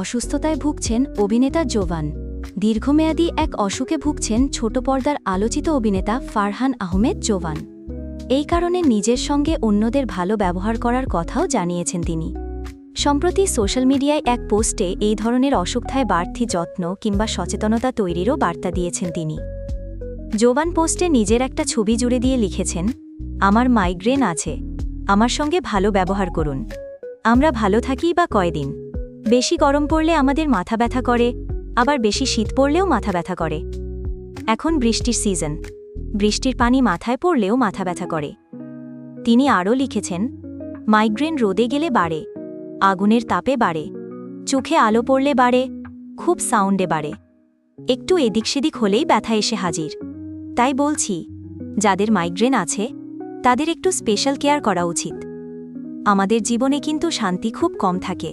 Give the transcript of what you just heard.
অসুস্থতায় ভুগছেন অভিনেতা জোভান দীর্ঘমেয়াদী এক অসুখে ভুগছেন ছোট পর্দার আলোচিত অভিনেতা ফারহান আহমেদ জোভান এই কারণে নিজের সঙ্গে অন্যদের ভালো ব্যবহার করার কথাও জানিয়েছেন তিনি। সম্প্রতি সোশ্যাল মিডিয়ায় এক পোস্টে এই ধরনের অসুখথায় বাড়তি যত্ন কিংবা সচেতনতা তৈরিরও বার্তা দিয়েছেন তিনি। জোবান পোস্টে নিজের একটা ছবি জুড়ে দিয়ে লিখেছেন, আমার মাইগ্রেন আছে, আমার সঙ্গে ভালো ব্যবহার করুন। আমরা ভালো থাকি বা কয়দিন? বেশি গরম পড়লে আমাদের মাথা ব্যথা করে, আবার বেশি শীত পড়লেও মাথা ব্যথা করে। এখন বৃষ্টির সিজন। বৃষ্টির পানি মাথায় পড়লেও মাথা ব্যথা করে। তিনি আরও লিখেছেন, মাইগ্রেন রোদে গেলে বাড়ে, আগুনের তাপে বাড়ে, চোখে আলো পড়লে বাড়ে, খুব সাউন্ডে বাড়ে। একটু এদিক সেদিক হলেই ব্যথা এসে হাজির। তাই বলছি, যাদের মাইগ্রেন আছে, তাদের একটু স্পেশাল কেয়ার করা উচিত। আমাদের জীবনে কিন্তু শান্তি খুব কম থাকে।